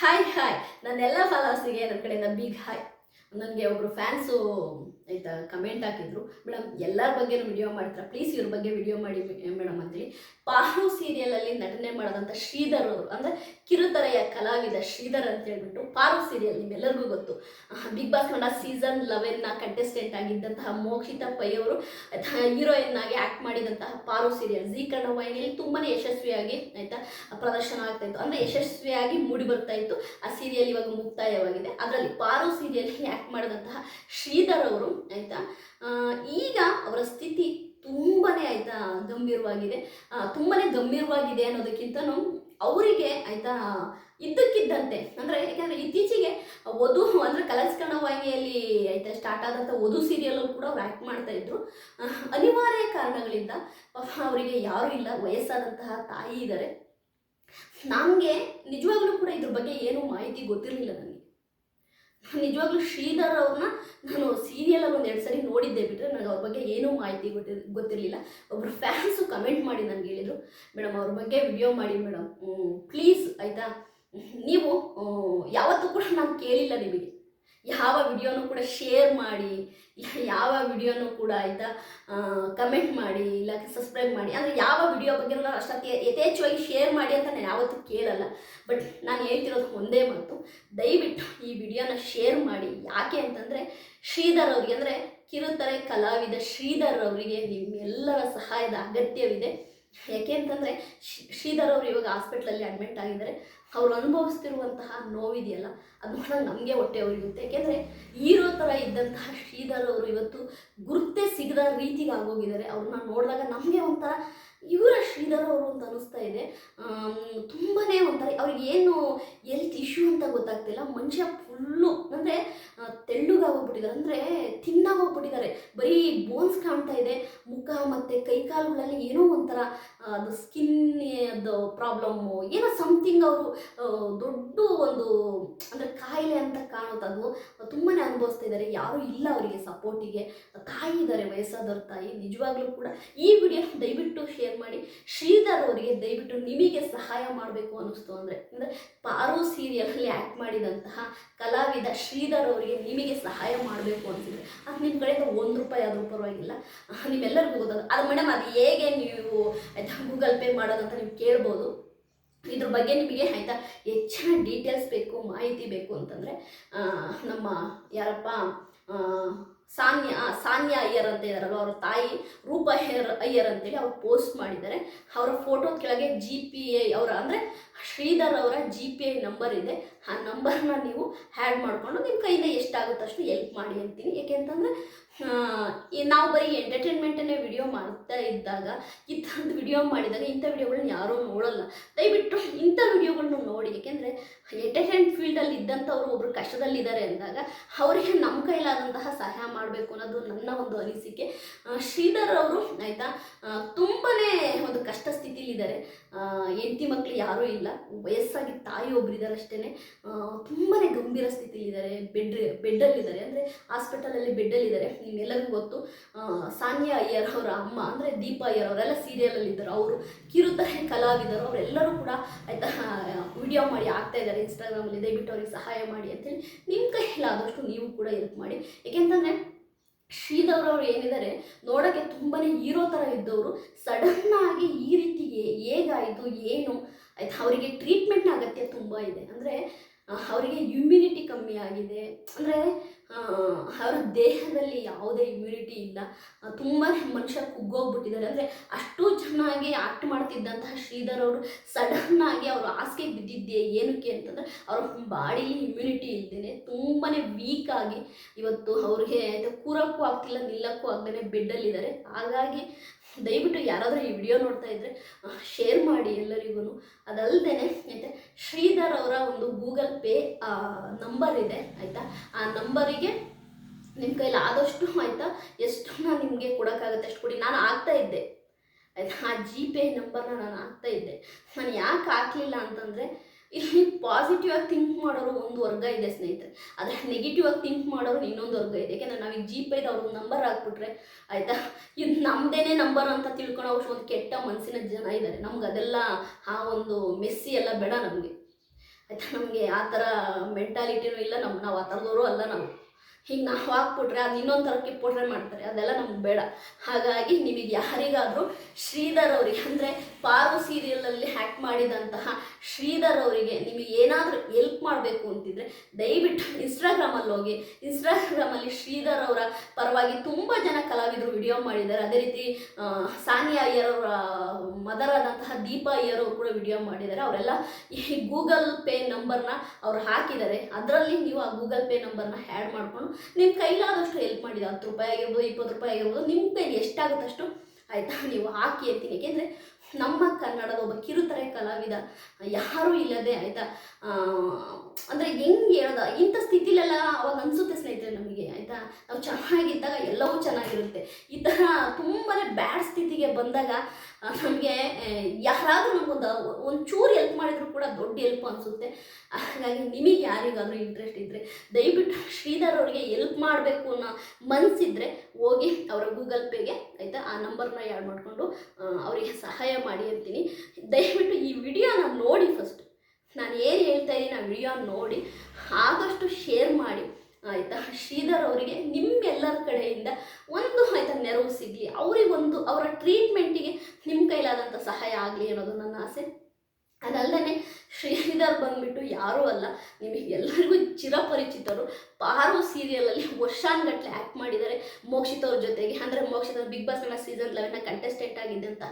Hi hi ನನ್ನೆಲ್ಲ ಫಾಲೋವರ್ಸಿಗೆ ನನ್ನ ಕಡೆಯಿಂದ ಬಿಗ್ ಹಾಯ್ ನನಗೆ ಒಬ್ಬರು ಫ್ಯಾನ್ಸು ಆಯ್ತಾ ಕಮೆಂಟ್ ಹಾಕಿದ್ರು. ಮೇಡಮ್ ಎಲ್ಲರ ಬಗ್ಗೆನೂ ವಿಡಿಯೋ ಮಾಡ್ತಾರೆ ಪ್ಲೀಸ್ ಇವ್ರ ಬಗ್ಗೆ ವಿಡಿಯೋ ಮಾಡಿ ಮೇಡಮ್ ಅಂತೇಳಿ. ಪಾರು ಸೀರಿಯಲಲ್ಲಿ ನಟನೆ ಮಾಡಿದಂಥ ಶ್ರೀಧರ್ ಅವರು, ಅಂದರೆ ಕಿರುತೆರೆಯ ಕಲಾವಿದ ಶ್ರೀಧರ್ ಅಂತ ಹೇಳ್ಬಿಟ್ಟು ಪಾರು ಸೀರಿಯಲ್ ನಿಮ್ಮೆಲ್ಲರಿಗೂ ಗೊತ್ತು. ಬಿಗ್ ಬಾಸ್ ಕನ್ನಡ ಸೀಸನ್ ಲೆವೆನ್ನ ಕಂಟೆಸ್ಟೆಂಟ್ ಆಗಿದ್ದಂತಹ ಮೋಕ್ಷಿತಾ ಪೈ ಅವರು ಹೀರೋಯಿನ್ ಆಗಿ ಆ್ಯಕ್ಟ್ ಮಾಡಿದಂತಹ ಪಾರು ಸೀರಿಯಲ್ ಜಿ ಕನ್ನಡ ವಾಹಿನಿಯಲ್ಲಿ ತುಂಬಾ ಯಶಸ್ವಿಯಾಗಿ, ಆಯಿತಾ, ಪ್ರದರ್ಶನ ಆಗ್ತಾ ಇತ್ತು. ಅಂದರೆ ಯಶಸ್ವಿಯಾಗಿ ಮೂಡಿ ಬರ್ತಾ ಇತ್ತು. ಆ ಸೀರಿಯಲ್ ಇವಾಗ ಮುಕ್ತಾಯವಾಗಿದೆ. ಅದರಲ್ಲಿ ಪಾರು ಸೀರಿಯಲ್ ಆ್ಯಕ್ಟ್ ಮಾಡಿದಂತಹ ಶ್ರೀಧರ್ ಅವರು ಆಯಿತಾ? ಈಗ ಅವರ ಸ್ಥಿತಿ ತುಂಬನೇ ಆಯಿತಾ ಗಂಭೀರವಾಗಿದೆ. ತುಂಬಾ ಗಂಭೀರವಾಗಿದೆ ಅನ್ನೋದಕ್ಕಿಂತನೂ ಅವರಿಗೆ ಆಯಿತಾ ಇದ್ದಕ್ಕಿದ್ದಂತೆ, ಅಂದರೆ ಯಾಕಂದರೆ ಇತ್ತೀಚೆಗೆ ವಧು ಅಂದರೆ ಕಲರ್ಸ್ ಕನ್ನಡ ವಾಹಿನಿಯಲ್ಲಿ ಆಯಿತಾ ಸ್ಟಾರ್ಟ್ ಆದಂಥ ವಧು ಸೀರಿಯಲ್ಲೂ ಕೂಡ ಅವ್ರು ಆ್ಯಕ್ಟ್ ಮಾಡ್ತಾ ಇದ್ರು. ಅನಿವಾರ್ಯ ಕಾರಣಗಳಿಂದ ಪಾಪ ಅವರಿಗೆ ಯಾರೂ ಇಲ್ಲ, ವಯಸ್ಸಾದಂತಹ ತಾಯಿ ಇದ್ದಾರೆ. ನಮಗೆ ನಿಜವಾಗ್ಲೂ ಕೂಡ ಇದ್ರ ಬಗ್ಗೆ ಏನೂ ಮಾಹಿತಿ ಗೊತ್ತಿರಲಿಲ್ಲ ನನಗೆ ನಿಜವಾಗ್ಲೂ ಶ್ರೀಧರ್ ಅವ್ರನ್ನ ನಾನು ಸೀರಿಯಲ್ ಒಂದು ಎರಡು ಸರಿ ನೋಡಿದ್ದೆ ಬಿಟ್ಟರೆ ನನಗೆ ಅವ್ರ ಬಗ್ಗೆ ಏನೂ ಮಾಹಿತಿ ಗೊತ್ತಿ, ಗೊತ್ತಿರಲಿಲ್ಲ. ಒಬ್ಬರು ಫ್ಯಾನ್ಸು ಕಮೆಂಟ್ ಮಾಡಿ ನನಗೆ ಹೇಳಿದರು. ಮೇಡಮ್, ಅವ್ರ ಬಗ್ಗೆ ವಿಡಿಯೋ ಮಾಡಿ ಮೇಡಮ್. ಪ್ಲೀಸ್ ಆಯಿತಾ? ನೀವು ಯಾವತ್ತೂ ಕೂಡ ನಾನು ಕೇಳಿಲ್ಲ ನಿಮಗೆ. ಯಾವ ವಿಡಿಯೋನೂ ಕೂಡ ಶೇರ್ ಮಾಡಿ, ಯಾವ ವಿಡಿಯೋನೂ ಕೂಡ ಆಯಿತಾ ಕಮೆಂಟ್ ಮಾಡಿ, ಇಲ್ಲ ಸಬ್ಸ್ಕ್ರೈಬ್ ಮಾಡಿ, ಅಂದರೆ ಯಾವ ವಿಡಿಯೋ ಬಗ್ಗೆ ನಾನು ಅಷ್ಟೊತ್ತಿಗೆ ಯಥೇಚ್ಛವಾಗಿ ಶೇರ್ ಮಾಡಿ ಅಂತ ನಾನು ಯಾವತ್ತೂ ಕೇಳಲ್ಲ. ಬಟ್ ನಾನು ಹೇಳ್ತಿರೋದು ಒಂದೇ ಮಾತು, ದಯವಿಟ್ಟು ಈ ವಿಡಿಯೋನ ಶೇರ್ ಮಾಡಿ. ಯಾಕೆ ಅಂತಂದರೆ, ಶ್ರೀಧರ್ ಅವರಿಗೆ ಅಂದರೆ ಕಿರುತೆರೆ ಕಲಾವಿದ ಶ್ರೀಧರ್ ಅವರಿಗೆ ನಿಮ್ಮೆಲ್ಲರ ಸಹಾಯದ ಅಗತ್ಯವಿದೆ. ಯಾಕೆ ಅಂತಂದರೆ ಶ್ರೀಧರ್ ಅವರು ಇವಾಗ ಹಾಸ್ಪಿಟ್ಲಲ್ಲಿ ಅಡ್ಮಿಟ್ ಆಗಿದ್ದಾರೆ. ಅವ್ರು ಅನುಭವಿಸ್ತಿರುವಂತಹ ನೋವಿದೆಯಲ್ಲ, ಅದು ಕೂಡ ನಮಗೆ ಹೊಟ್ಟೆ ಉರಿಯುತ್ತೆ. ಯಾಕೆಂದರೆ ಈರೋ ಥರ ಇದ್ದಂತಹ ಶ್ರೀಧರ್ ಅವರು ಇವತ್ತು ಗುರುತೇ ಸಿಗದ ರೀತಿಗೆ ಆಗೋಗಿದ್ದಾರೆ. ಅವ್ರನ್ನ ನೋಡಿದಾಗ ನಮಗೆ ಒಂಥರ, ಇವರ ಶ್ರೀಧರ್ ಅವರು ಅಂತ ಅನಿಸ್ತಾ ಇದೆ. ತುಂಬಾ ಒಂಥರ, ಅವ್ರಿಗೆ ಏನು ಎಲ್ತ್ ಇಶ್ಯೂ ಅಂತ ಗೊತ್ತಾಗ್ತಿಲ್ಲ. ಮನುಷ್ಯ ಫುಲ್ಲು ಅಂದರೆ ತೆಳ್ಳುಗಾಗೋಗ್ಬಿಟ್ಟಿದ್ದಾರೆ ಅಂದರೆ ತಿನ್ನಾಗೋಗ್ಬಿಟ್ಟಿದ್ದಾರೆ ಬರೀ ಬೋನ್ಸ್ ಕಾಣ್ತಾ ಇದೆ. ಮುಖ ಮತ್ತು ಕೈಕಾಲುಗಳಲ್ಲಿ ಏನೋ ಒಂಥರ ಅದು ಸ್ಕಿನ್ ಅದು ಪ್ರಾಬ್ಲಮ್ಮು ಏನೋ ಸಮಥಿಂಗ್ ಅವರು ದೊಡ್ಡ ಒಂದು, ಅಂದರೆ ಕಾಯಿಲೆ ಅಂತ ಕಾಣುತ್ತೆ ಅದು ತುಂಬಾ ಅನುಭವಿಸ್ತಾ ಇದ್ದಾರೆ. ಯಾರೂ ಇಲ್ಲ ಅವರಿಗೆ ಸಪೋರ್ಟಿಗೆ ತಾಯಿ ಇದ್ದಾರೆ ವಯಸ್ಸಾದವ್ರ ತಾಯಿ. ನಿಜವಾಗ್ಲೂ ಕೂಡ ಈ ವಿಡಿಯೋ ದಯವಿಟ್ಟು ಶೇರ್ ಮಾಡಿ. ಶ್ರೀಧರ್ ಅವರಿಗೆ ದಯವಿಟ್ಟು ನಿಮಗೆ ಸಹಾಯ ಮಾಡಬೇಕು ಅನ್ನಿಸ್ತು ಅಂದರೆ ಅಂದರೆ ಪಾರು ಸೀರಿಯಲಲ್ಲಿ ಆ್ಯಕ್ಟ್ ಮಾಡಿದಂತಹ ಕಲಾವಿದ ಶ್ರೀಧರ್ ಅವರಿಗೆ ನಿಮಗೆ ಸಹಾಯ ಮಾಡಬೇಕು ಅಂತಿದ್ರೆ. ಅದು ನಿಮ್ಮ ಕಡೆಯಿಂದ ಒಂದು ರೂಪಾಯಿ ಆದರೂ ಪರವಾಗಿಲ್ಲ. ನಿಮ್ಮೆಲ್ಲರಿಗೂ ಗೊತ್ತದ ಅದು ಮೇಡಮ್ ಅದು ಹೇಗೆ ನೀವು ಆಯಿತಾ ಗೂಗಲ್ ಪೇ ಮಾಡೋದಂತ ನೀವು ಕೇಳ್ಬೋದು. ಇದ್ರ ಬಗ್ಗೆ ನಿಮಗೆ ಆಯಿತಾ ಹೆಚ್ಚಿನ ಡೀಟೇಲ್ಸ್ ಬೇಕು, ಮಾಹಿತಿ ಬೇಕು ಅಂತಂದರೆ ನಮ್ಮ ಯಾರಪ್ಪ ಸಾನ್ಯ ಸಾನ್ಯ ಅಯ್ಯರ್ ಅಂತ ಇದ್ದಾರಲ್ಲ ಅವ್ರ ತಾಯಿ ರೂಪ ಅಯ್ಯರ್ ಅಯ್ಯರ್ ಅಂತೇಳಿ ಅವ್ರು ಪೋಸ್ಟ್ ಮಾಡಿದ್ದಾರೆ. ಅವರ ಫೋಟೋ ಕೆಳಗೆ ಜಿ ಪಿ ಐ ಅವರ ಅಂದರೆ ಶ್ರೀಧರ್ ಅವರ ಜಿ ಪಿ ಐ ನಂಬರ್ ಇದೆ. ಆ ನಂಬರ್ನ ನೀವು ಹ್ಯಾಡ್ ಮಾಡಿಕೊಂಡು ನಿಮ್ಮ ಕೈಯಿಂದ ಎಷ್ಟಾಗುತ್ತೆ ಅಷ್ಟು ಹೆಲ್ಪ್ ಮಾಡಿ ಅಂತೀನಿ. ಯಾಕೆ ಅಂತಂದರೆ ನಾವು ಬರೀ ಎಂಟರ್ಟೈನ್ಮೆಂಟನ್ನೇ ವಿಡಿಯೋ ಮಾಡ್ತಾ ಇದ್ದಾಗ ಈ ವಿಡಿಯೋ ಮಾಡಿದಾಗ ಇಂಥ ವಿಡಿಯೋಗಳನ್ನ ಯಾರೂ ನೋಡಲ್ಲ. ದಯವಿಟ್ಟು ಇಂಥ ವಿಡಿಯೋಗಳನ್ನ ನೋಡಿ. ಯಾಕೆಂದರೆ ಎಂಟರ್ಟೈನ್ಮೆಂಟ್ ಫೀಲ್ಡಲ್ಲಿ ಇದ್ದಂಥವ್ರು ಒಬ್ರು ಕಷ್ಟದಲ್ಲಿದ್ದಾರೆ ಅಂದಾಗ, ಅವರಿಗೆ ನಮ್ಮ ಕೈಲಾದಂತಹ ಸಹಾಯ ಮಾಡಬೇಕು ಅನ್ನೋದು ನನ್ನ ಒಂದು ಅನಿಸಿಕೆ. ಶ್ರೀಧರ್ ಅವರು, ಆಯಿತಾ ತುಂಬಾ ಒಂದು ಕಷ್ಟ ಸ್ಥಿತಿಲಿದ್ದಾರೆ ಹೆಂಡತಿ ಮಕ್ಕಳು ಯಾರೂ ಇಲ್ಲ. ವಯಸ್ಸಾಗಿ ತಾಯಿ ಒಬ್ಬರಿದ್ದಾರೆ ಅಷ್ಟೇ ತುಂಬಾ ಗಂಭೀರ ಸ್ಥಿತಿಲಿದ್ದಾರೆ ಬೆಡ್, ಬೆಡ್ಡಲ್ಲಿದ್ದಾರೆ. ಅಂದರೆ ಹಾಸ್ಪಿಟಲಲ್ಲಿ ಬೆಡ್ಡಲ್ಲಿದ್ದಾರೆ. ನಿಮ್ಮೆಲ್ಲರಿಗೂ ಗೊತ್ತು. ಸಾನ್ಯಾ ಅಯ್ಯರ್ ಅವರ ಅಮ್ಮ, ಅಂದರೆ ದೀಪಾ ಅಯ್ಯರ್ ಅವರೆಲ್ಲ ಸೀರಿಯಲಲ್ಲಿದ್ದರು ಅವರು ಕಿರುತರೆ ಕಲಾವಿದರು. ಅವರೆಲ್ಲರೂ ಕೂಡ, ಆಯಿತಾ ವಿಡಿಯೋ ಮಾಡಿ ಆಗ್ತಾ ಇದ್ದಾರೆ ಇನ್ಸ್ಟಾಗ್ರಾಮಲ್ಲಿ ದಯವಿಟ್ಟು ಅವ್ರಿಗೆ ಸಹಾಯ ಮಾಡಿ ಅಂತೇಳಿ ನಿಮ್ಮ ಆದಷ್ಟು ನೀವು ಕೂಡ ಹೆಲ್ಪ್ ಮಾಡಿ. ಏಕೆಂತಂದರೆ ಶ್ರೀಧರ್ ಅವರು ಏನಿದ್ದಾರೆ, ನೋಡೋಕ್ಕೆ ತುಂಬಾ ಹೀರೋ ಥರ ಇದ್ದವರು ಸಡನ್ ಆಗಿ ಈ ರೀತಿ ಹೇಗಾಯಿತು, ಏನು, ಆಯ್ತು, ಅವರಿಗೆ ಟ್ರೀಟ್ಮೆಂಟ್ನ ಅಗತ್ಯ ತುಂಬ ಇದೆ. ಅಂದರೆ ಅವರಿಗೆ ಇಮ್ಯುನಿಟಿ ಕಮ್ಮಿ ಆಗಿದೆ. ಅಂದರೆ ಅವರ ದೇಹದಲ್ಲಿ ಯಾವುದೇ ಇಮ್ಯುನಿಟಿ ಇಲ್ಲ. ತುಂಬಾ ಮನುಷ್ಯ ಕುಗ್ಗೋಗ್ಬಿಟ್ಟಿದ್ದಾರೆ. ಅಂದರೆ, ಅಷ್ಟು ಚೆನ್ನಾಗಿ ಆಕ್ಟ್ ಮಾಡ್ತಿದ್ದಂತಹ ಶ್ರೀಧರ್ ಅವರು ಸಡನ್ ಆಗಿ ಅವರು ಹಾಸಿಗೆ ಬಿದ್ದಿದ್ದೆ ಏನಕ್ಕೆ ಅಂತಂದರೆ, ಅವ್ರ ಬಾಡಿಲಿ ಇಮ್ಯುನಿಟಿ ಇಲ್ದೇನೆ ತುಂಬಾ ವೀಕ್ ಆಗಿ ಇವತ್ತು ಅವ್ರಿಗೆ ಕೂರಕ್ಕೂ ಆಗ್ತಿಲ್ಲ, ನಿಲ್ಲಕ್ಕೂ ಆಗದೇ ಬೆಡ್ಡಲ್ಲಿದ್ದಾರೆ ಹಾಗಾಗಿ ದಯವಿಟ್ಟು ಯಾರಾದರೂ ಈ ವಿಡಿಯೋ ನೋಡ್ತಾ ಇದ್ದರೆ ಶೇರ್ ಮಾಡಿ ಎಲ್ಲರಿಗೂ ಅದಲ್ಲದೆ ಆಯಿತಾ ಶ್ರೀಧರ್ ಅವರ ಒಂದು ಗೂಗಲ್ ಪೇ ನಂಬರ್ ಇದೆ, ಆಯಿತಾ? ಆ ನಂಬರಿಗೆ ನಿಮ್ಮ ಕೈಲಿ ಆದಷ್ಟು ಆಯಿತಾ? ಎಷ್ಟು ನಾನು ನಿಮಗೆ ಕೊಡೋಕ್ಕಾಗತ್ತೆ ಅಷ್ಟು ಕೊಡಿ. ನಾನು ಆಗ್ತಾ ಇದ್ದೆ, ಆಯ್ತಾ? ಆ ಜಿ ಪೇ ನಂಬರ್ನ ನಾನು ಹಾಕ್ತಾ ಇದ್ದೆ. ನಾನು ಯಾಕೆ ಹಾಕಲಿಲ್ಲ ಅಂತಂದರೆ ಇಲ್ಲಿ ಪಾಸಿಟಿವ್ ಆಗಿ ಥಿಂಕ್ ಮಾಡೋರು ಒಂದು ವರ್ಗ ಇದೆ ಸ್ನೇಹಿತರೆ. ಆದರೆ ನೆಗೆಟಿವ್ ಆಗಿ ಥಿಂಕ್ ಮಾಡೋರು ಇನ್ನೊಂದು ವರ್ಗ ಇದೆ. ಯಾಕೆಂದರೆ ನಾವೀಗ ಜಿ ಪೇದು ಅವ್ರ ನಂಬರ್ ಹಾಕ್ಬಿಟ್ರೆ, ಆಯಿತಾ? ಇದು ನಮ್ದೇನೆ ನಂಬರ್ ಅಂತ ತಿಳ್ಕೊಳೋ ಒಂದು ಕೆಟ್ಟ ಮನಸ್ಸಿನ ಜನ ಇದ್ದಾರೆ ನಮ್ಗೆ ಅದೆಲ್ಲ ಆ ಒಂದು ಮೆಸ್ಸಿ ಎಲ್ಲ ಬೇಡ ನಮಗೆ. ಆಯಿತಾ? ನಮಗೆ ಆ ಥರ ಮೆಂಟಾಲಿಟಿನೂ ಇಲ್ಲ. ನಮ್ಮ ನಾವು ಆ ಥರದವರು ಅಲ್ಲ ನಾವು. ಹಿಂಗೆ ನಾವು ಹಾಕ್ಬಿಟ್ರೆ ಅದು ಇನ್ನೊಂದು ಥರ ಕಿಪ್ಪೊಟ್ರೆ ಮಾಡ್ತಾರೆ, ಅದೆಲ್ಲ ನಮ್ಗೆ ಬೇಡ. ಹಾಗಾಗಿ ನಿಮಗೆ ಯಾರಿಗಾದರೂ ಶ್ರೀಧರ್ ಅವರಿಗೆ, ಅಂದರೆ ಪಾರು ಸೀರಿಯಲಲ್ಲಿ ಹ್ಯಾಕ್ ಮಾಡಿದಂತಹ ಶ್ರೀಧರ್ ಅವರಿಗೆ ನಿಮಗೆ ಏನಾದರೂ ಎಲ್ಪ್ ಮಾಡಬೇಕು ಅಂತಿದ್ರೆ ದಯವಿಟ್ಟು ಇನ್ಸ್ಟಾಗ್ರಾಮಲ್ಲಿ ಹೋಗಿ ಇನ್ಸ್ಟಾಗ್ರಾಮಲ್ಲಿ ಶ್ರೀಧರ್ ಅವರ ಪರವಾಗಿ ತುಂಬ ಜನ ಕಲಾವಿದರು ವಿಡಿಯೋ ಮಾಡಿದ್ದಾರೆ. ಅದೇ ರೀತಿ ಸಾನಿಯಾ ಅಯ್ಯರ್ ಅವರ ಮದರ್ ಆದಂತಹ ದೀಪಾ ಅಯ್ಯರ್ ಅವರು ಕೂಡ ವಿಡಿಯೋ ಮಾಡಿದ್ದಾರೆ. ಅವರೆಲ್ಲ ಈ ಗೂಗಲ್ ಪೇ ನಂಬರ್ನ ಅವ್ರು ಹಾಕಿದ್ದಾರೆ. ಅದರಲ್ಲಿ ನೀವು ಆ ಗೂಗಲ್ ಪೇ ನಂಬರ್ನ ಹ್ಯಾಡ್ ಮಾಡ್ಕೊಂಡು ನಿಮ್ಮ ಕೈಲಾದಷ್ಟು ಹೆಲ್ಪ್ ಮಾಡಿದ. ಹತ್ತು ರೂಪಾಯಿ ಆಗಿರ್ಬೋದು, ಇಪ್ಪತ್ತು ರೂಪಾಯಿ ಆಗಿರ್ಬೋದು ನಿಮ್ಮ ಕೈಲಿ ಎಷ್ಟಾಗುತ್ತಷ್ಟು ಆಯಿತಾ? ನೀವು ಹಾಕಿ ಅಂತೀನಿ. ಏಕೆಂದರೆ ನಮ್ಮ ಕನ್ನಡದ ಒಬ್ಬ ಕಿರುತೆರೆ ಕಲಾವಿದ ಯಾರೂ ಇಲ್ಲದೆ ಆಯಿತಾ? ಅಂದರೆ ಹೆಂಗೆ ಹೇಳೋದ? ಇಂಥ ಸ್ಥಿತಿಲೆಲ್ಲ ಅವಾಗ ಅನಿಸುತ್ತೆ ಸ್ನೇಹಿತರೆ ನಮಗೆ, ಆಯಿತಾ? ನಾವು ಚೆನ್ನಾಗಿದ್ದಾಗ ಎಲ್ಲವೂ ಚೆನ್ನಾಗಿರುತ್ತೆ. ಈ ಥರ ತುಂಬಾ ಬ್ಯಾಡ್ ಸ್ಥಿತಿಗೆ ಬಂದಾಗ ನಮಗೆ ಯಾರಾದರೂ ನಮಗೊಂದು ಒಂಚೂರು ಹೆಲ್ಪ್ ಮಾಡಿದ್ರು ಕೂಡ ದೊಡ್ಡ ಹೆಲ್ಪ್ ಅನಿಸುತ್ತೆ. ಹಾಗಾಗಿ ನಿಮಗೆ ಯಾರಿಗಾದರೂ ಇಂಟ್ರೆಸ್ಟ್ ಇದ್ದರೆ ದಯವಿಟ್ಟು ಶ್ರೀಧರ್ ಅವರಿಗೆ ಹೆಲ್ಪ್ ಮಾಡಬೇಕು ಅನ್ನೋ ಮನಸ್ಸಿದ್ರೆ ಹೋಗಿ ಅವರ ಗೂಗಲ್ ಪೇಗೆ ಆಯಿತಾ? ಆ ನಂಬರ್ನ ಯಾಡ್ ಮಾಡಿಕೊಂಡು ಅವರಿಗೆ ಸಹಾಯ ಮಾಡಿ ಅಂತೀನಿ. ದಯವಿಟ್ಟು ಈ ವಿಡಿಯೋನ ನೋಡಿ ಫಸ್ಟ್ ನಾನು ಏನು ಹೇಳ್ತಾ ಇದ್ದೀನಿ ಆ ವಿಡಿಯೋ ನೋಡಿ ಆದಷ್ಟು ಶೇರ್ ಮಾಡಿ. ಆಯಿತಾ? ಶ್ರೀಧರ್ ಅವರಿಗೆ ನಿಮ್ಮೆಲ್ಲರ ಕಡೆಯಿಂದ ಒಂದು ಆಯಿತಾ ನೆರವು ಸಿಗಲಿ. ಅವರಿಗೊಂದು ಅವರ ಟ್ರೀಟ್ಮೆಂಟಿಗೆ ನಿಮ್ಮ ಕೈಲಾದಂಥ ಸಹಾಯ ಆಗಲಿ ಅನ್ನೋದು ನನ್ನ ಆಸೆ. ಅದಲ್ಲದೆ ಶ್ರೀಧರ್ ಬಂದ್ಬಿಟ್ಟು ಯಾರೂ ಅಲ್ಲ, ನಿಮಗೆ ಎಲ್ಲರಿಗೂ ಚಿರಪರಿಚಿತರು. ಪಾರು ಸೀರಿಯಲಲ್ಲಿ ವರ್ಷಾನ್ಗಟ್ಲೆ ಆ್ಯಕ್ಟ್ ಮಾಡಿದ್ದಾರೆ. ಮೋಕ್ಷಿತ ಅವ್ರ ಜೊತೆಗೆ, ಅಂದರೆ ಮೋಕ್ಷಿತ ಬಿಗ್ ಬಾಸ್ ಸೀಸನ್ ಲೆವೆನ್ನ ಕಂಟೆಸ್ಟೆಂಟ್ ಆಗಿದ್ದಂಥ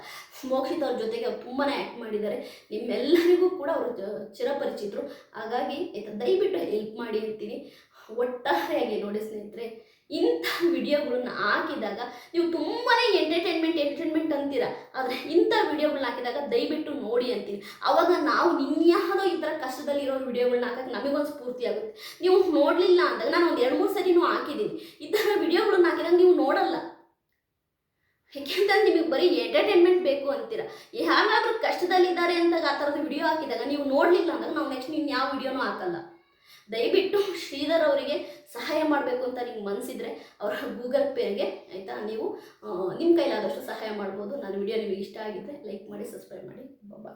ಮೋಕ್ಷಿತ ಅವ್ರ ಜೊತೆಗೆ ಅವ್ರು ತುಂಬಾ ಆ್ಯಕ್ಟ್ ಮಾಡಿದ್ದಾರೆ. ನಿಮ್ಮೆಲ್ಲರಿಗೂ ಕೂಡ ಅವರು ಚಿರಪರಿಚಿತರು. ಹಾಗಾಗಿ ದಯವಿಟ್ಟು ಹೆಲ್ಪ್ ಮಾಡಿ ಅಂತೀನಿ. ಒಟ್ಟಾರೆಯಾಗಿ ನೋಡಿ ಸ್ನೇಹಿತರೆ, ಇಂಥ ವಿಡಿಯೋಗಳನ್ನ ಹಾಕಿದಾಗ ನೀವು ತುಂಬಾ ಎಂಟರ್ಟೈನ್ಮೆಂಟ್ ಎಂಟರ್ಟೈನ್ಮೆಂಟ್ ಅಂತೀರ. ಆದರೆ ಇಂಥ ವಿಡಿಯೋಗಳನ್ನ ಹಾಕಿದಾಗ ದಯವಿಟ್ಟು ನೋಡಿ ಅಂತೀನಿ ಅವಾಗ ನಾವು ಇನ್ಯಾವುದೋ ಈ ಥರ ಕಷ್ಟದಲ್ಲಿರೋ ವಿಡಿಯೋಗಳನ್ನ ಹಾಕಕ್ಕೆ ನಮಗೊಂದು ಸ್ಫೂರ್ತಿ ಆಗುತ್ತೆ. ನೀವು ನೋಡಲಿಲ್ಲ ಅಂದಾಗ ನಾನು ಒಂದು ಎರಡು ಮೂರು ಸರಿನೂ ಹಾಕಿದ್ದೀನಿ. ಈ ಥರ ವಿಡಿಯೋಗಳನ್ನ ಹಾಕಿದಾಗ ನೀವು ನೋಡಲ್ಲ. ಯಾಕೆಂತಂದ್ರೆ ನಿಮಗೆ ಬರೀ ಎಂಟರ್ಟೈನ್ಮೆಂಟ್ ಬೇಕು ಅಂತೀರ. ಯಾರಾದರೂ ಕಷ್ಟದಲ್ಲಿದ್ದಾರೆ ಅಂದಾಗ ಆ ಥರದ ವಿಡಿಯೋ ಹಾಕಿದಾಗ ನೀವು ನೋಡಲಿಲ್ಲ ಅಂದಾಗ ನಾವು ನೆಕ್ಸ್ಟ್ ನೀವು ಯಾವ ವಿಡಿಯೋನೂ ಹಾಕಲ್ಲ. ದಯವಿಟ್ಟು ಶ್ರೀಧರ್ ಅವರಿಗೆ ಸಹಾಯ ಮಾಡಬೇಕು ಅಂತ ನಿಮ್ಗೆ ಮನಸ್ಸಿದ್ರೆ ಅವರ ಗೂಗಲ್ ಪೇಗೆ ಆಯಿತಾ? ನೀವು ನಿಮ್ಮ ಕೈಲಾದಷ್ಟು ಸಹಾಯ ಮಾಡ್ಬೋದು. ನನ್ನ ವಿಡಿಯೋ ನಿಮಗೆ ಇಷ್ಟ ಆಗಿದ್ದರೆ ಲೈಕ್ ಮಾಡಿ, ಸಬ್ಸ್ಕ್ರೈಬ್ ಮಾಡಿ. ಬಾಬಾ